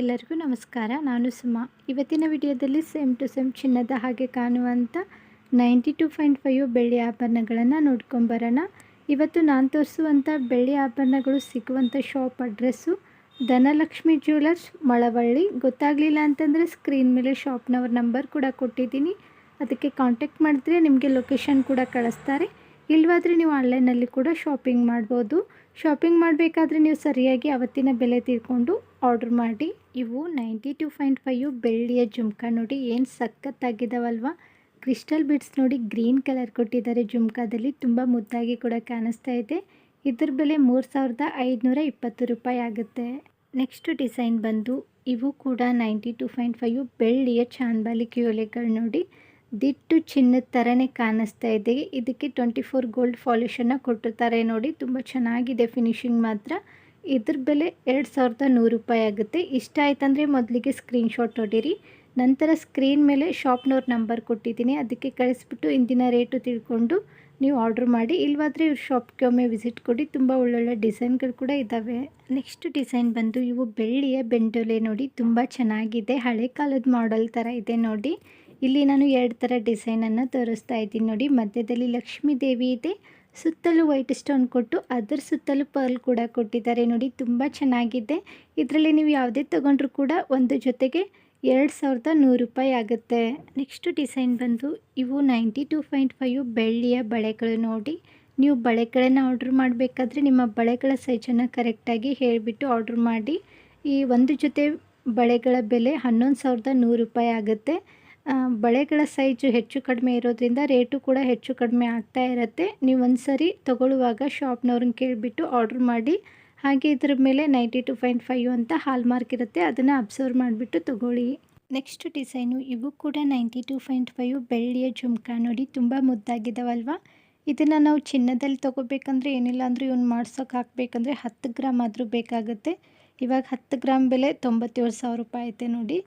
ಎಲ್ಲರಿಗೂ ನಮಸ್ಕಾರ. ನಾನು ಸುಮಾ. ಇವತ್ತಿನ ವಿಡಿಯೋದಲ್ಲಿ ಸೇಮ್ ಟು ಸೇಮ್ ಚಿನ್ನದ ಹಾಗೆ ಕಾಣುವಂಥ ನೈಂಟಿ ಟು ಪಾಯಿಂಟ್ ಫೈವ್ ಬೆಳ್ಳಿ ಆಭರಣಗಳನ್ನು ನೋಡ್ಕೊಂಬರೋಣ ಇವತ್ತು ನಾನು ತೋರಿಸುವಂಥ ಬೆಳ್ಳಿ ಆಭರಣಗಳು ಸಿಗುವಂಥ shop address Dhanalakshmi jewellers Malavalli. ಗೊತ್ತಾಗಲಿಲ್ಲ ಅಂತಂದರೆ ಸ್ಕ್ರೀನ್ ಮೇಲೆ ಶಾಪ್ನವ್ರ ನಂಬರ್ ಕೂಡ ಕೊಟ್ಟಿದ್ದೀನಿ. ಅದಕ್ಕೆ ಕಾಂಟ್ಯಾಕ್ಟ್ ಮಾಡಿದ್ರೆ ನಿಮಗೆ ಲೊಕೇಶನ್ ಕೂಡ ಕಳಿಸ್ತಾರೆ. ಇಲ್ವಾದರೆ ನೀವು ಆನ್ಲೈನಲ್ಲಿ ಕೂಡ ಶಾಪಿಂಗ್ ಮಾಡ್ಬೋದು. ಶಾಪಿಂಗ್ ಮಾಡಬೇಕಾದ್ರೆ ನೀವು ಸರಿಯಾಗಿ ಅವತ್ತಿನ ಬೆಲೆ ತಿಳ್ಕೊಂಡು ಆರ್ಡ್ರ್ ಮಾಡಿ. ಇವು ನೈಂಟಿ ಟು ಪಾಯಿಂಟ್ ಫೈವ್ ಬೆಳ್ಳಿಯ ಜುಮ್ಕ ನೋಡಿ ಏನು ಸಖತ್ತಾಗಿದ್ದಾವಲ್ವ ಕ್ರಿಸ್ಟಲ್ ಬಿಡ್ಸ್ ನೋಡಿ ಗ್ರೀನ್ ಕಲರ್ ಕೊಟ್ಟಿದ್ದಾರೆ ಜುಮ್ಕಾದಲ್ಲಿ. ತುಂಬ ಮುದ್ದಾಗಿ ಕೂಡ ಕಾಣಿಸ್ತಾ ಇದೆ. ಇದ್ರ ಬೆಲೆ ಮೂರು ಸಾವಿರದ ಐದುನೂರ ಇಪ್ಪತ್ತು ರೂಪಾಯಿ ಆಗುತ್ತೆ. ನೆಕ್ಸ್ಟ್ ಡಿಸೈನ್ ಬಂದು ಇವು ಕೂಡ ನೈಂಟಿ ಟು ಪಾಯಿಂಟ್ ಫೈವ್ ಬೆಳ್ಳಿಯ ಚಾಂದ್ಬಾಲಿ ಕ್ಯೂಲೆಗಳು ನೋಡಿ. ದಿಟ್ಟು ಚಿನ್ನದ ಥರನೇ ಕಾಣಿಸ್ತಾ ಇದೆ. ಇದಕ್ಕೆ ಟ್ವೆಂಟಿ ಫೋರ್ ಗೋಲ್ಡ್ ಫಾಲಿಶನ್ನು ಕೊಟ್ಟಿರ್ತಾರೆ ನೋಡಿ. ತುಂಬ ಚೆನ್ನಾಗಿದೆ ಫಿನಿಶಿಂಗ್ ಮಾತ್ರ. ಇದ್ರ ಬೆಲೆ ಎರಡು ಸಾವಿರದ ನೂರು ರೂಪಾಯಿ ಆಗುತ್ತೆ. ಇಷ್ಟ ಆಯ್ತಂದರೆ ಮೊದಲಿಗೆ ಸ್ಕ್ರೀನ್ಶಾಟ್ ಹೊಡೀರಿ ನಂತರ ಸ್ಕ್ರೀನ್ ಮೇಲೆ ಶಾಪ್ನವ್ರ ನಂಬರ್ ಕೊಟ್ಟಿದ್ದೀನಿ. ಅದಕ್ಕೆ ಕಳಿಸ್ಬಿಟ್ಟು ಇಂದಿನ ರೇಟು ತಿಳ್ಕೊಂಡು ನೀವು ಆರ್ಡ್ರ್ ಮಾಡಿ. ಇಲ್ವಾದರೆ ಇವ್ರ ಶಾಪ್ಗೆ ಒಮ್ಮೆ ವಿಸಿಟ್ ಕೊಡಿ. ತುಂಬ ಒಳ್ಳೊಳ್ಳೆ ಡಿಸೈನ್ಗಳು ಕೂಡ ಇದ್ದಾವೆ ನೆಕ್ಸ್ಟ್ ಡಿಸೈನ್ ಬಂದು ಇವು ಬೆಳ್ಳಿಯ ಬೆಂಡೊಲೆ ನೋಡಿ. ತುಂಬ ಚೆನ್ನಾಗಿದೆ. ಹಳೆ ಕಾಲದ ಮಾಡೆಲ್ ಥರ ಇದೆ ನೋಡಿ. ಇಲ್ಲಿ ನಾನು ಎರಡು ಥರ ಡಿಸೈನನ್ನು ತೋರಿಸ್ತಾ ಇದ್ದೀನಿ ನೋಡಿ. ಮಧ್ಯದಲ್ಲಿ ಲಕ್ಷ್ಮೀ ದೇವಿ ಇದೆ. ಸುತ್ತಲೂ ವೈಟ್ ಸ್ಟೋನ್ ಕೊಟ್ಟು ಅದರ ಸುತ್ತಲೂ ಪರ್ಲ್ ಕೂಡ ಕೊಟ್ಟಿದ್ದಾರೆ ನೋಡಿ. ತುಂಬ ಚೆನ್ನಾಗಿದೆ. ಇದರಲ್ಲಿ ನೀವು ಯಾವುದೇ ತೊಗೊಂಡ್ರೂ ಕೂಡ ಒಂದು ಜೊತೆಗೆ ಎರಡು ಸಾವಿರದ ನೂರು ರೂಪಾಯಿ ಆಗುತ್ತೆ. ನೆಕ್ಸ್ಟ್ ಡಿಸೈನ್ ಬಂದು ಇವು ನೈಂಟಿ ಟು ಪಾಯಿಂಟ್ ಫೈವ್ ಬೆಳ್ಳಿಯ ಬಳೆಗಳು ನೋಡಿ. ನೀವು ಬಳೆಗಳನ್ನು ಆರ್ಡ್ರ್ ಮಾಡಬೇಕಾದ್ರೆ ನಿಮ್ಮ ಬಳೆಗಳ ಸೈಜನ್ನು ಕರೆಕ್ಟಾಗಿ ಹೇಳಿಬಿಟ್ಟು ಆರ್ಡ್ರ್ ಮಾಡಿ. ಈ ಒಂದು ಜೊತೆ ಬಳೆಗಳ ಬೆಲೆ ಹನ್ನೊಂದು ಸಾವಿರದ ನೂರು ರೂಪಾಯಿ ಆಗುತ್ತೆ. ಬಳೆಗಳ ಸೈಜು ಹೆಚ್ಚು ಕಡಿಮೆ ಇರೋದ್ರಿಂದ ರೇಟು ಕೂಡ ಹೆಚ್ಚು ಕಡಿಮೆ ಆಗ್ತಾ ಇರುತ್ತೆ. ನೀವು ಒಂದು ಸರಿ ತೊಗೊಳ್ಳುವಾಗ ಶಾಪ್ನವ್ರನ್ನ ಕೇಳಿಬಿಟ್ಟು ಆರ್ಡ್ರ್ ಮಾಡಿ, ಹಾಗೆ ಇದ್ರ ಮೇಲೆ ನೈಂಟಿ ಟು ಪಾಯಿಂಟ್ ಫೈವ್ ಅಂತ ಹಾಲ್ ಮಾರ್ಕ್ ಇರುತ್ತೆ, ಅದನ್ನು ಅಬ್ಸರ್ವ್ ಮಾಡಿಬಿಟ್ಟು ತೊಗೊಳ್ಳಿ. ನೆಕ್ಸ್ಟ್ ಡಿಸೈನು, ಇವು ಕೂಡ ನೈಂಟಿ ಟು ಪಾಯಿಂಟ್ ಫೈವ್ ಬೆಳ್ಳಿಯ ಜುಮ್ಕ ನೋಡಿ, ತುಂಬ ಮುದ್ದಾಗಿದ್ದಾವಲ್ವ ಇದನ್ನು ನಾವು ಚಿನ್ನದಲ್ಲಿ ತೊಗೋಬೇಕಂದ್ರೆ ಏನಿಲ್ಲ ಅಂದರೂ ಇವ್ನು ಮಾಡ್ಸೋಕೆ ಹಾಕಬೇಕಂದ್ರೆ ಹತ್ತು ಗ್ರಾಮ್ ಆದರೂ ಬೇಕಾಗುತ್ತೆ. ಇವಾಗ ಹತ್ತು ಗ್ರಾಮ್ ಬೆಲೆ ತೊಂಬತ್ತೇಳು ಸಾವಿರ ರೂಪಾಯಿ ಐತೆ ನೋಡಿ.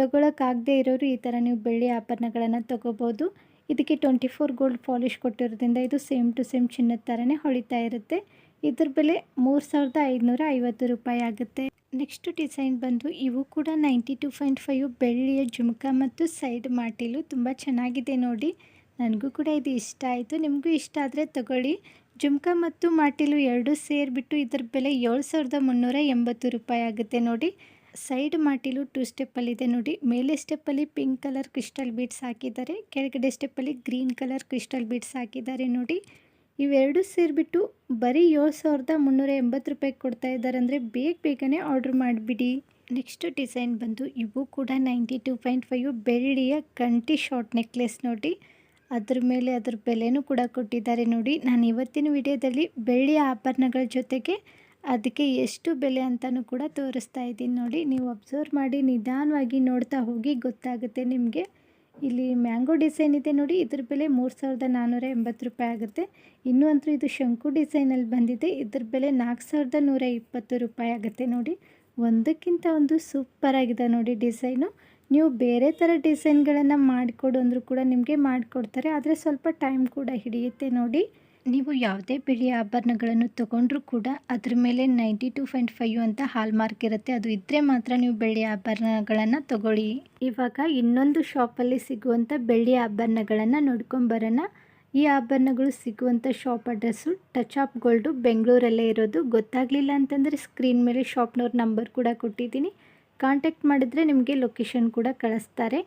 ತೊಗೊಳಕ್ಕಾಗದೇ ಇರೋರು ಈ ಥರ ನೀವು ಬೆಳ್ಳಿ ಆಭರಣಗಳನ್ನು ತಗೋಬೋದು. ಇದಕ್ಕೆ ಟ್ವೆಂಟಿ ಫೋರ್ ಗೋಲ್ಡ್ ಪಾಲಿಷ್ ಕೊಟ್ಟಿರೋದ್ರಿಂದ ಇದು ಸೇಮ್ ಟು ಸೇಮ್ ಚಿನ್ನದ ಥರನೇ ಹೊಳಿತಾ ಇರುತ್ತೆ. ಇದ್ರ ಬೆಲೆ ಮೂರು ಸಾವಿರದ ಐದುನೂರ ಐವತ್ತು ರೂಪಾಯಿ ಆಗುತ್ತೆ. ನೆಕ್ಸ್ಟ್ ಡಿಸೈನ್ ಬಂದು ಇವು ಕೂಡ ನೈಂಟಿ ಟು ಪಾಯಿಂಟ್ ಫೈವ್ ಬೆಳ್ಳಿಯ ಜುಮ್ಕ ಮತ್ತು ಸೈಡ್ ಮಾಟಿಲು ತುಂಬ ಚೆನ್ನಾಗಿದೆ ನೋಡಿ. ನನಗೂ ಕೂಡ ಇದು ಇಷ್ಟ ಆಯಿತು. ನಿಮಗೂ ಇಷ್ಟ ಆದರೆ ತಗೊಳ್ಳಿ. ಜುಮ್ಕ ಮತ್ತು ಮಾಟಿಲು ಎರಡೂ ಸೇರಿಬಿಟ್ಟು ಇದ್ರ ಬೆಲೆ ಏಳು ಸಾವಿರದ ಮುನ್ನೂರ ಎಂಬತ್ತು ರೂಪಾಯಿ ಆಗುತ್ತೆ ನೋಡಿ. ಸೈಡ್ ಮಾಟಿಲು ಟೂ ಸ್ಟೆಪ್ಪಲ್ಲಿದೆ ನೋಡಿ. ಮೇಲೆ ಸ್ಟೆಪ್ಪಲ್ಲಿ ಪಿಂಕ್ ಕಲರ್ ಕ್ರಿಸ್ಟಲ್ ಬೀಡ್ಸ್ ಹಾಕಿದ್ದಾರೆ. ಕೆಳಗಡೆ ಸ್ಟೆಪ್ಪಲ್ಲಿ ಗ್ರೀನ್ ಕಲರ್ ಕ್ರಿಸ್ಟಲ್ ಬೀಡ್ಸ್ ಹಾಕಿದ್ದಾರೆ ನೋಡಿ. ಇವೆರಡು ಸೇರಿಬಿಟ್ಟು ಬರೀ ಏಳು ಸಾವಿರದ ಮುನ್ನೂರ ಎಂಬತ್ತು ರೂಪಾಯಿಗೆ ಕೊಡ್ತಾ ಇದ್ದಾರೆ ಅಂದರೆ ಬೇಗ ಬೇಗನೆ ಆರ್ಡ್ರ್ ಮಾಡಿಬಿಡಿ. ನೆಕ್ಸ್ಟ್ ಡಿಸೈನ್ ಬಂದು ಇವು ಕೂಡ ನೈಂಟಿ ಟೂ ಪಾಯಿಂಟ್ ಫೈವ್ ಬೆಳ್ಳಿಯ ಕಂಟಿ ಶಾರ್ಟ್ ನೆಕ್ಲೆಸ್ ನೋಡಿ. ಅದ್ರ ಮೇಲೆ ಅದ್ರ ಬೆಲೆನೂ ಕೂಡ ಕೊಟ್ಟಿದ್ದಾರೆ ನೋಡಿ. ನಾನು ಇವತ್ತಿನ ವಿಡಿಯೋದಲ್ಲಿ ಬೆಳ್ಳಿಯ ಆಭರಣಗಳ ಜೊತೆಗೆ ಅದಕ್ಕೆ ಎಷ್ಟು ಬೆಲೆ ಅಂತಲೂ ಕೂಡ ತೋರಿಸ್ತಾ ಇದ್ದೀನಿ ನೋಡಿ. ನೀವು ಅಬ್ಸರ್ವ್ ಮಾಡಿ, ನಿಧಾನವಾಗಿ ನೋಡ್ತಾ ಹೋಗಿ ಗೊತ್ತಾಗುತ್ತೆ ನಿಮಗೆ. ಇಲ್ಲಿ ಮ್ಯಾಂಗೋ ಡಿಸೈನ್ ಇದೆ ನೋಡಿ. ಇದ್ರ ಬೆಲೆ ಮೂರು ಸಾವಿರದ ನಾನ್ನೂರ ಎಂಬತ್ತು ರೂಪಾಯಿ ಆಗುತ್ತೆ. ಇನ್ನೂ ಅಂತೂ ಇದು ಶಂಕು ಡಿಸೈನಲ್ಲಿ ಬಂದಿದೆ. ಇದ್ರ ಬೆಲೆ ನಾಲ್ಕು ಸಾವಿರದ ನೂರ ಇಪ್ಪತ್ತು ರೂಪಾಯಿ ಆಗುತ್ತೆ ನೋಡಿ. ಒಂದಕ್ಕಿಂತ ಒಂದು ಸೂಪರಾಗಿದೆ ನೋಡಿ ಡಿಸೈನು ನೀವು ಬೇರೆ ಥರ ಡಿಸೈನ್ಗಳನ್ನು ಮಾಡಿಕೊಡು ಅಂದರೂ ಕೂಡ ನಿಮಗೆ ಮಾಡಿಕೊಡ್ತಾರೆ. ಆದರೆ ಸ್ವಲ್ಪ ಟೈಮ್ ಕೂಡ ಹಿಡಿಯುತ್ತೆ ನೋಡಿ. ನೀವು ಯಾವುದೇ ಬೆಳ್ಳಿಯ ಆಭರಣಗಳನ್ನು ತಗೊಂಡ್ರೂ ಕೂಡ ಅದ್ರ ಮೇಲೆ ನೈಂಟಿ ಟು ಪಾಯಿಂಟ್ ಫೈವ್ ಅಂತ ಹಾಲ್ ಮಾರ್ಕ್ ಇರುತ್ತೆ. ಅದು ಇದ್ದರೆ ಮಾತ್ರ ನೀವು ಬೆಳ್ಳಿಯ ಆಭರಣಗಳನ್ನು ತಗೊಳ್ಳಿ. ಇವಾಗ ಇನ್ನೊಂದು ಶಾಪಲ್ಲಿ ಸಿಗುವಂಥ ಬೆಳ್ಳಿಯ ಆಭರಣಗಳನ್ನು ನೋಡ್ಕೊಂಬರೋಣ ಈ ಆಭರಣಗಳು ಸಿಗುವಂಥ shop address touch of gold ಬೆಂಗಳೂರಲ್ಲೇ ಇರೋದು. ಗೊತ್ತಾಗಲಿಲ್ಲ ಅಂತಂದರೆ ಸ್ಕ್ರೀನ್ ಮೇಲೆ ಶಾಪ್ನವ್ರ ನಂಬರ್ ಕೂಡ ಕೊಟ್ಟಿದ್ದೀನಿ. ಕಾಂಟ್ಯಾಕ್ಟ್ ಮಾಡಿದರೆ ನಿಮಗೆ ಲೊಕೇಶನ್ ಕೂಡ ಕಳಿಸ್ತಾರೆ.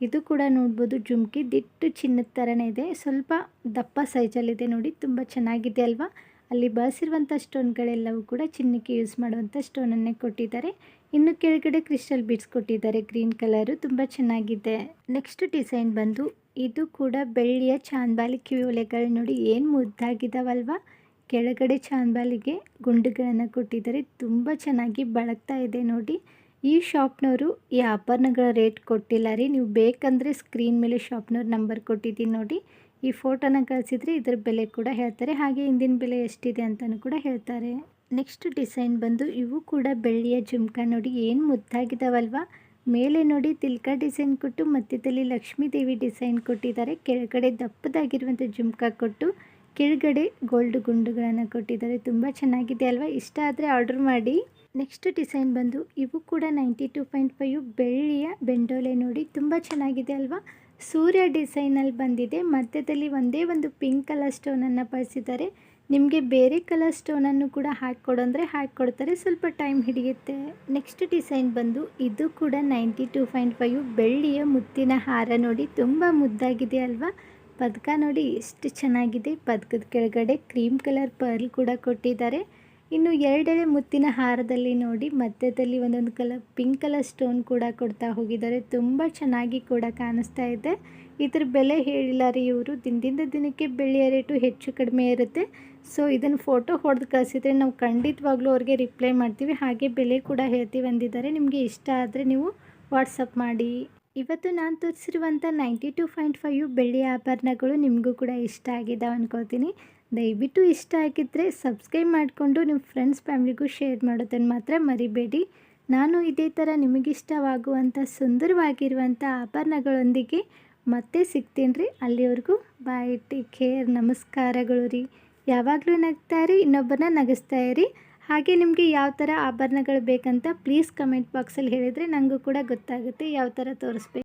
ಇದು ಕೂಡ ನೋಡ್ಬೋದು ಜುಮ್ಕಿ, ದಿಟ್ಟು ಚಿನ್ನದ ಥರನೇ ಇದೆ. ಸ್ವಲ್ಪ ದಪ್ಪ ಸೈಜಲ್ಲಿದೆ ನೋಡಿ, ತುಂಬ ಚೆನ್ನಾಗಿದೆ ಅಲ್ವಾ? ಅಲ್ಲಿ ಬಳಸಿರುವಂಥ ಸ್ಟೋನ್ಗಳೆಲ್ಲವೂ ಕೂಡ ಚಿನ್ನಕ್ಕೆ ಯೂಸ್ ಮಾಡುವಂಥ ಸ್ಟೋನನ್ನೇ ಕೊಟ್ಟಿದ್ದಾರೆ. ಇನ್ನು ಕೆಳಗಡೆ ಕ್ರಿಸ್ಟಲ್ ಬೀಡ್ಸ್ ಕೊಟ್ಟಿದ್ದಾರೆ, ಗ್ರೀನ್ ಕಲರು, ತುಂಬ ಚೆನ್ನಾಗಿದೆ. ನೆಕ್ಸ್ಟ್ ಡಿಸೈನ್ ಬಂದು, ಇದು ಕೂಡ ಬೆಳ್ಳಿಯ ಚಾಂದ್ಬಾಲಿ ಕಿವಿಯೋಲೆಗಳು ನೋಡಿ, ಏನು ಮುದ್ದಾಗಿದ್ದಾವಲ್ವ ಕೆಳಗಡೆ ಚಾಂದ್ಬಾಲಿಗೆ ಗುಂಡುಗಳನ್ನು ಕೊಟ್ಟಿದ್ದಾರೆ, ತುಂಬ ಚೆನ್ನಾಗಿ ಬಳಗ್ತಾ ಇದೆ ನೋಡಿ. ಈ ಶಾಪ್ನವರು ಈ ಆಭರಣಗಳ ರೇಟ್ ಕೊಟ್ಟಿಲ್ಲ ರೀ. ನೀವು ಬೇಕಂದರೆ ಸ್ಕ್ರೀನ್ ಮೇಲೆ ಶಾಪ್ನವ್ರ ನಂಬರ್ ಕೊಟ್ಟಿದ್ದೀನಿ ನೋಡಿ. ಈ ಫೋಟೋನ ಕಳಿಸಿದ್ರೆ ಇದರ ಬೆಲೆ ಕೂಡ ಹೇಳ್ತಾರೆ. ಹಾಗೆ ಹಿಂದಿನ ಬೆಲೆ ಎಷ್ಟಿದೆ ಅಂತಲೂ ಕೂಡ ಹೇಳ್ತಾರೆ. ನೆಕ್ಸ್ಟ್ ಡಿಸೈನ್ ಬಂದು ಇವು ಕೂಡ ಬೆಳ್ಳಿಯ ಜುಮ್ಕ ನೋಡಿ. ಏನು ಮುದ್ದಾಗಿದ್ದಾವಲ್ವ ಮೇಲೆ ನೋಡಿ ತಿಲ್ಕ ಡಿಸೈನ್ ಕೊಟ್ಟು ಮಧ್ಯದಲ್ಲಿ ಲಕ್ಷ್ಮೀ ದೇವಿ ಡಿಸೈನ್ ಕೊಟ್ಟಿದ್ದಾರೆ. ಕೆಳಗಡೆ ದಪ್ಪದಾಗಿರುವಂಥ ಜುಮ್ಕ ಕೊಟ್ಟು, ಕೆಳಗಡೆ ಗೋಲ್ಡ್ ಗುಂಡುಗಳನ್ನು ಕೊಟ್ಟಿದ್ದಾರೆ. ತುಂಬ ಚೆನ್ನಾಗಿದೆ ಅಲ್ವಾ? ಇಷ್ಟ ಆದರೆ ಆರ್ಡ್ರ್ ಮಾಡಿ. ನೆಕ್ಸ್ಟ್ ಡಿಸೈನ್ ಬಂದು ಇವು ಕೂಡ ನೈಂಟಿ ಟು ಪಾಯಿಂಟ್ ಫೈವ್ ಬೆಳ್ಳಿಯ ಬೆಂಡೋಲೆ ನೋಡಿ ತುಂಬ ಚೆನ್ನಾಗಿದೆ ಅಲ್ವಾ? ಸೂರ್ಯ ಡಿಸೈನಲ್ಲಿ ಬಂದಿದೆ. ಮಧ್ಯದಲ್ಲಿ ಒಂದೇ ಒಂದು ಪಿಂಕ್ ಕಲರ್ ಸ್ಟೋನನ್ನು ಬಳಸಿದ್ದಾರೆ. ನಿಮಗೆ ಬೇರೆ ಕಲರ್ ಸ್ಟೋನನ್ನು ಕೂಡ ಹಾಕಿಕೊಡು ಅಂದರೆ ಹಾಕಿಕೊಡ್ತಾರೆ ಸ್ವಲ್ಪ ಟೈಮ್ ಹಿಡಿಯುತ್ತೆ. ನೆಕ್ಸ್ಟ್ ಡಿಸೈನ್ ಬಂದು ಇದು ಕೂಡ ನೈಂಟಿ ಟು ಪಾಯಿಂಟ್ ಫೈವ್ ಬೆಳ್ಳಿಯ ಮುತ್ತಿನ ಹಾರ ನೋಡಿ ತುಂಬ ಮುದ್ದಾಗಿದೆ ಅಲ್ವಾ? ಪದಕ ನೋಡಿ ಎಷ್ಟು ಚೆನ್ನಾಗಿದೆ. ಪದಕದ ಕೆಳಗಡೆ ಕ್ರೀಮ್ ಕಲರ್ ಪರ್ಲ್ ಕೂಡ ಕೊಟ್ಟಿದ್ದಾರೆ. ಇನ್ನು ಎರಡೆಳೆ ಮುತ್ತಿನ ಹಾರದಲ್ಲಿ ನೋಡಿ, ಮಧ್ಯದಲ್ಲಿ ಒಂದೊಂದು ಕಲರ್ ಪಿಂಕ್ ಕಲರ್ ಸ್ಟೋನ್ ಕೂಡ ಕೊಡ್ತಾ ಹೋಗಿದ್ದಾರೆ. ತುಂಬ ಚೆನ್ನಾಗಿ ಕೂಡ ಕಾಣಿಸ್ತಾ ಇದೆ. ಇದ್ರ ಬೆಲೆ ಹೇಳಿಲ್ಲ ರೀ ಇವರು, ದಿನದಿಂದ ದಿನಕ್ಕೆ ಬೆಳೆಯ ರೇಟು ಹೆಚ್ಚು ಕಡಿಮೆ ಇರುತ್ತೆ. ಸೊ ಇದನ್ನು ಫೋಟೋ ಹೊಡೆದು ಕಳಿಸಿದ್ರೆ ನಾವು ಖಂಡಿತವಾಗ್ಲೂ ಅವ್ರಿಗೆ ರಿಪ್ಲೈ ಮಾಡ್ತೀವಿ. ಹಾಗೆ ಬೆಲೆ ಕೂಡ ಹೇಳ್ತೀವಿ ಅಂದಿದ್ದಾರೆ. ನಿಮಗೆ ಇಷ್ಟ ಆದರೆ ನೀವು ವಾಟ್ಸಪ್ ಮಾಡಿ. ಇವತ್ತು ನಾನು ತೋರಿಸಿರುವಂಥ ನೈಂಟಿ ಟು ಪಾಯಿಂಟ್ ಫೈವ್ ಬೆಳ್ಳಿ ಆಭರಣಗಳು ನಿಮಗೂ ಕೂಡ ಇಷ್ಟ ಆಗಿದ್ದಾವೆ ಅನ್ಕೋತೀನಿ. ದಯವಿಟ್ಟು ಇಷ್ಟ ಆಗಿದ್ದರೆ ಸಬ್ಸ್ಕ್ರೈಬ್ ಮಾಡಿಕೊಂಡು ನಿಮ್ಮ ಫ್ರೆಂಡ್ಸ್ ಫ್ಯಾಮ್ಲಿಗೂ ಶೇರ್ ಮಾಡೋದನ್ನು ಮಾತ್ರ ಮರಿಬೇಡಿ. ನಾನು ಇದೇ ಥರ ನಿಮಗಿಷ್ಟವಾಗುವಂಥ ಸುಂದರವಾಗಿರುವಂಥ ಆಭರಣಗಳೊಂದಿಗೆ ಮತ್ತೆ ಸಿಗ್ತೀನಿ ರೀ ಅಲ್ಲಿವರೆಗೂ. ಬಾಯ್ ಟೇಕ್ ಕೇರ್ ನಮಸ್ಕಾರಗಳು ರೀ. ಯಾವಾಗಲೂ ನಗ್ತಾ ಇರಿ, ಇನ್ನೊಬ್ಬರನ್ನ ನಗಿಸ್ತಾ ಇರಿ. ಹಾಗೆ ನಿಮಗೆ ಯಾವ ಥರ ಆಭರಣಗಳು ಬೇಕಂತ ಪ್ಲೀಸ್ ಕಮೆಂಟ್ ಬಾಕ್ಸಲ್ಲಿ ಹೇಳಿದರೆ ನನಗೂ ಕೂಡ ಗೊತ್ತಾಗುತ್ತೆ, ಯಾವ ಥರ ತೋರಿಸ್ಬೇಕು.